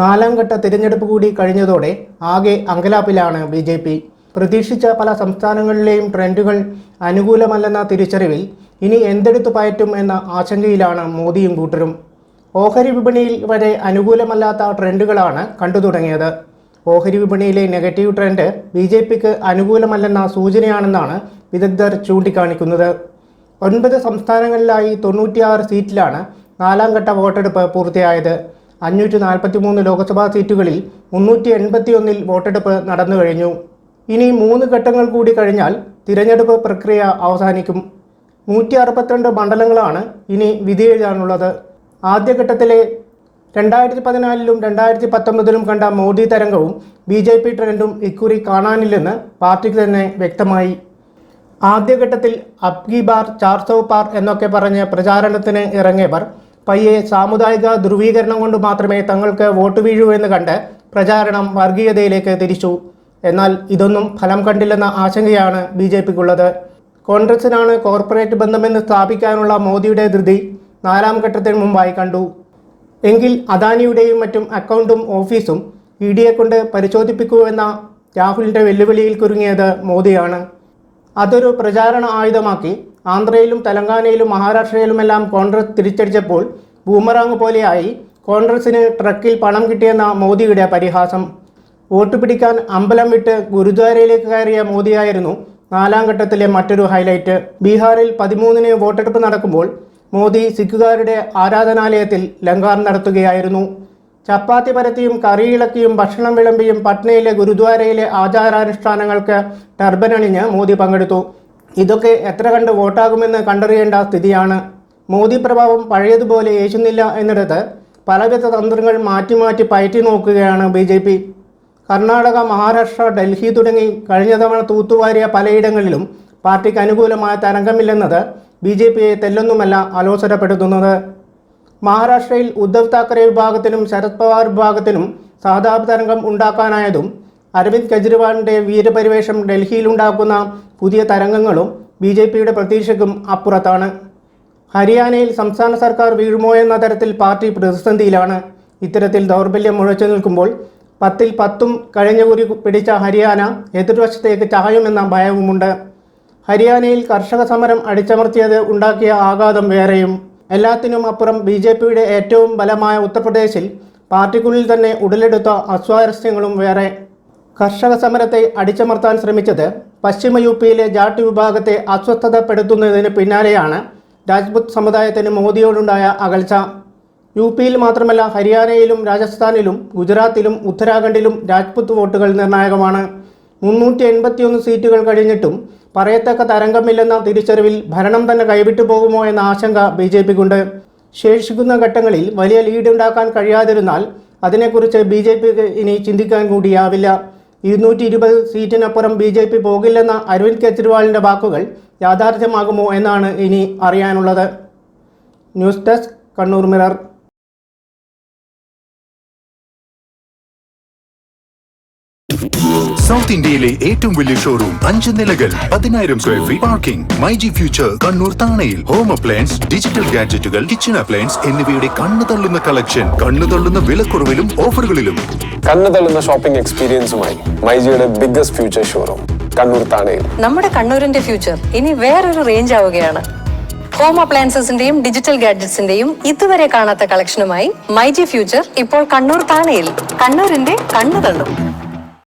നാലാം ഘട്ട തിരഞ്ഞെടുപ്പ് കൂടി കഴിഞ്ഞതോടെ ആകെ അങ്കലാപ്പിലാണ് ബി ജെ പി. പ്രതീക്ഷിച്ച പല സംസ്ഥാനങ്ങളിലെയും ട്രെൻഡുകൾ അനുകൂലമല്ലെന്ന തിരിച്ചറിവിൽ ഇനി എന്തെടുത്തു പയറ്റും എന്ന ആശങ്കയിലാണ് മോദിയും കൂട്ടരും. ഓഹരി വിപണിയിൽ വരെ അനുകൂലമല്ലാത്ത ട്രെൻഡുകളാണ് കണ്ടു തുടങ്ങിയത്. ഓഹരി വിപണിയിലെ നെഗറ്റീവ് ട്രെൻഡ് ബി ജെ പിക്ക് അനുകൂലമല്ലെന്ന സൂചനയാണെന്നാണ് വിദഗ്ധർ ചൂണ്ടിക്കാണിക്കുന്നത്. ഒൻപത് സംസ്ഥാനങ്ങളിലായി തൊണ്ണൂറ്റിയാറ് സീറ്റിലാണ് നാലാം ഘട്ട വോട്ടെടുപ്പ് പൂർത്തിയായത്. അഞ്ഞൂറ്റി നാൽപ്പത്തി മൂന്ന് ലോക്സഭാ സീറ്റുകളിൽ മുന്നൂറ്റി എൺപത്തിയൊന്നിൽ വോട്ടെടുപ്പ് നടന്നു കഴിഞ്ഞു. ഇനി മൂന്ന് ഘട്ടങ്ങൾ കൂടി കഴിഞ്ഞാൽ തിരഞ്ഞെടുപ്പ് പ്രക്രിയ അവസാനിക്കും. നൂറ്റി അറുപത്തിരണ്ട് മണ്ഡലങ്ങളാണ് ഇനി വിധിയെഴുതാനുള്ളത് ആദ്യഘട്ടത്തിലെ രണ്ടായിരത്തി പതിനാലിലും രണ്ടായിരത്തി പത്തൊമ്പതിലും കണ്ട മോദി തരംഗവും ബി ജെ പി ട്രെൻഡും ഇക്കുറി കാണാനില്ലെന്ന് പാർട്ടിക്ക് തന്നെ വ്യക്തമായി. ആദ്യഘട്ടത്തിൽ അബ്ഗി ബാർ ചാർസോ പാർ എന്നൊക്കെ പറഞ്ഞ് പ്രചാരണത്തിന് ഇറങ്ങിയവർ പയ്യെ സാമുദായിക ധ്രുവീകരണം കൊണ്ട് മാത്രമേ തങ്ങൾക്ക് വോട്ട് വീഴൂ എന്ന് കണ്ട് പ്രചാരണം വർഗീയതയിലേക്ക് തിരിച്ചു. എന്നാൽ ഇതൊന്നും ഫലം കണ്ടില്ലെന്ന ആശങ്കയാണ് ബി ജെ പിക്കുള്ളത് കോൺഗ്രസിനാണ് കോർപ്പറേറ്റ് ബന്ധമെന്ന് സ്ഥാപിക്കാനുള്ള മോദിയുടെ ധൃതി നാലാം ഘട്ടത്തിന് മുമ്പായി കണ്ടു. എങ്കിൽ അദാനിയുടെയും മറ്റും അക്കൗണ്ടും ഓഫീസും ഇ ഡിയെ കൊണ്ട് പരിശോധിപ്പിക്കുമെന്ന രാഹുലിന്റെ വെല്ലുവിളിയിൽ കുരുങ്ങിയത് മോദിയാണ്. അതൊരു പ്രചാരണ ആയുധമാക്കി ആന്ധ്രയിലും തെലങ്കാനയിലും മഹാരാഷ്ട്രയിലുമെല്ലാം കോൺഗ്രസ് തിരിച്ചടിച്ചപ്പോൾ ബൂമറാങ് പോലെയായി കോൺഗ്രസിന് ട്രക്കിൽ പണം കിട്ടിയെന്ന മോദിയുടെ പരിഹാസം. വോട്ട് പിടിക്കാൻ അമ്പലം വിട്ട് ഗുരുദ്വാരയിലേക്ക് കയറിയ മോദിയായിരുന്നു നാലാം ഘട്ടത്തിലെ മറ്റൊരു ഹൈലൈറ്റ്. ബീഹാറിൽ പതിമൂന്നിന് വോട്ടെടുപ്പ് നടക്കുമ്പോൾ മോദി സിഖുകാരുടെ ആരാധനാലയത്തിൽ ലങ്കാർ നടത്തുകയായിരുന്നു. ചപ്പാത്തി പരത്തിയും കറിയിളക്കിയും ഭക്ഷണം വിളമ്പിയും പട്നയിലെ ഗുരുദ്വാരയിലെ ആചാരാനുഷ്ഠാനങ്ങൾക്ക് ടർബൻ അണിഞ്ഞ് മോദി പങ്കെടുത്തു. ഇതൊക്കെ എത്ര കണ്ട് വോട്ടാകുമെന്ന് കണ്ടറിയേണ്ട സ്ഥിതിയാണ്. മോദി പ്രഭാവം പഴയതുപോലെ ഏശുന്നില്ല എന്നിടത്ത് പലവിധ തന്ത്രങ്ങൾ മാറ്റി മാറ്റി പയറ്റി നോക്കുകയാണ് B J P. Karnataka Maharashtra Delhi തുടങ്ങി കഴിഞ്ഞ തവണ തൂത്തുവാരിയ പലയിടങ്ങളിലും പാർട്ടിക്ക് അനുകൂലമായ തരംഗമില്ലെന്നത് ബി ജെ പിയെ തെല്ലൊന്നുമല്ല അലോസരപ്പെടുത്തുന്നത്. മഹാരാഷ്ട്രയിൽ ഉദ്ധവ് താക്കറെ വിഭാഗത്തിനും ശരത് പവാർ വിഭാഗത്തിനും സഹതാപ തരംഗം ഉണ്ടാക്കാനായതും അരവിന്ദ് കെജ്രിവാളിന്റെ വീരപരിവേഷം ഡൽഹിയിലുണ്ടാക്കുന്ന പുതിയ തരംഗങ്ങളും ബി ജെ പിയുടെ പ്രതീക്ഷയ്ക്കും അപ്പുറത്താണ്. ഹരിയാനയിൽ സംസ്ഥാന സർക്കാർ വീഴുമോ എന്ന തരത്തിൽ പാർട്ടി പ്രതിസന്ധിയിലാണ്. ഇത്തരത്തിൽ ദൗർബല്യം മുഴച്ചു നിൽക്കുമ്പോൾ പത്തിൽ പത്തും കഴിഞ്ഞ കുറി പിടിച്ച ഹരിയാന എതിർവശത്തേക്ക് ചായുമെന്ന ഭയവുമുണ്ട്. ഹരിയാനയിൽ കർഷക സമരം അടിച്ചമർത്തിയത് ഉണ്ടാക്കിയ ആഘാതം വേറെയും. എല്ലാത്തിനും അപ്പുറം ബി ജെ പിയുടെ ഏറ്റവും ബലമായ ഉത്തർപ്രദേശിൽ പാർട്ടിക്കുള്ളിൽ തന്നെ ഉടലെടുത്ത അസ്വാരസ്യങ്ങളും വേറെ. കർഷക സമരത്തെ അടിച്ചമർത്താൻ ശ്രമിച്ചത് പശ്ചിമ യു പിയിലെ ജാട്ട് വിഭാഗത്തെ അസ്വസ്ഥതപ്പെടുത്തുന്നതിന് പിന്നാലെയാണ് രാജ്പുത് സമുദായത്തിന് മോദിയോടുണ്ടായ അകൽച്ച. യു പിയിൽ മാത്രമല്ല ഹരിയാനയിലും രാജസ്ഥാനിലും ഗുജറാത്തിലും ഉത്തരാഖണ്ഡിലും രാജ്പുത് വോട്ടുകൾ നിർണായകമാണ്. മുന്നൂറ്റി എൺപത്തിയൊന്ന് സീറ്റുകൾ കഴിഞ്ഞിട്ടും പറയത്തക്ക തരംഗമില്ലെന്ന തിരിച്ചറിവിൽ ഭരണം തന്നെ കൈവിട്ടു പോകുമോ എന്ന ആശങ്ക ബി ജെ പിക്കുണ്ട്. ശേഷിക്കുന്ന ഘട്ടങ്ങളിൽ വലിയ ലീഡ് ഉണ്ടാക്കാൻ കഴിയാതിരുന്നാൽ അതിനെക്കുറിച്ച് ബി ജെ പിക്ക് ഇനി ചിന്തിക്കാൻ കൂടിയാവില്ല. ഇരുന്നൂറ്റി ഇരുപത് സീറ്റിനപ്പുറം ബി ജെ പി പോകില്ലെന്ന അരവിന്ദ് കെജ്രിവാളിന്റെ വാക്കുകൾ യാഥാർത്ഥ്യമാകുമോ എന്നാണ് ഇനി അറിയാനുള്ളത്. News desk Kannur mirror. South ഇന്ത്യയിലെ ഏറ്റവും വലിയ ഷോറൂം അഞ്ച് നിലകൾ പതിനായിരം square feet parking my G future Kannur താണയിൽ. Home appliance digital ഗാഡ്ജറ്റുകൾ കിച്ചൺ അപ്ലയൻസ് എന്നിവയുടെ കണ്ണു തള്ളുന്ന കളക്ഷൻ കണ്ണു തള്ളുന്ന വിലക്കുറവിലും ഓഫറുകളിലും കണ്ണു തള്ളുന്ന ഷോപ്പിംഗ് എക്സ്പീരിയൻസുമായി മൈജിയുടെ ബിഗ്ഗസ്റ്റ് ഫ്യൂച്ചർ ഷോറൂം കണ്ണൂർ താണയിൽ. നമ്മുടെ കണ്ണൂരിന്റെ ഫ്യൂച്ചർ ഇനി വേറൊരു റേഞ്ച് ആവുകയാണ്. ഹോം അപ്ലയൻസസിന്റെയും ഡിജിറ്റൽ ഗാഡ്ജറ്റ്സിന്റെയും ഇതുവരെ കാണാത്ത കളക്ഷനുമായി മൈജി ഫ്യൂച്ചർ ഇപ്പോൾ കണ്ണൂർ താണയിൽ. കണ്ണൂരിന്റെ കണ്ണു തള്ളും.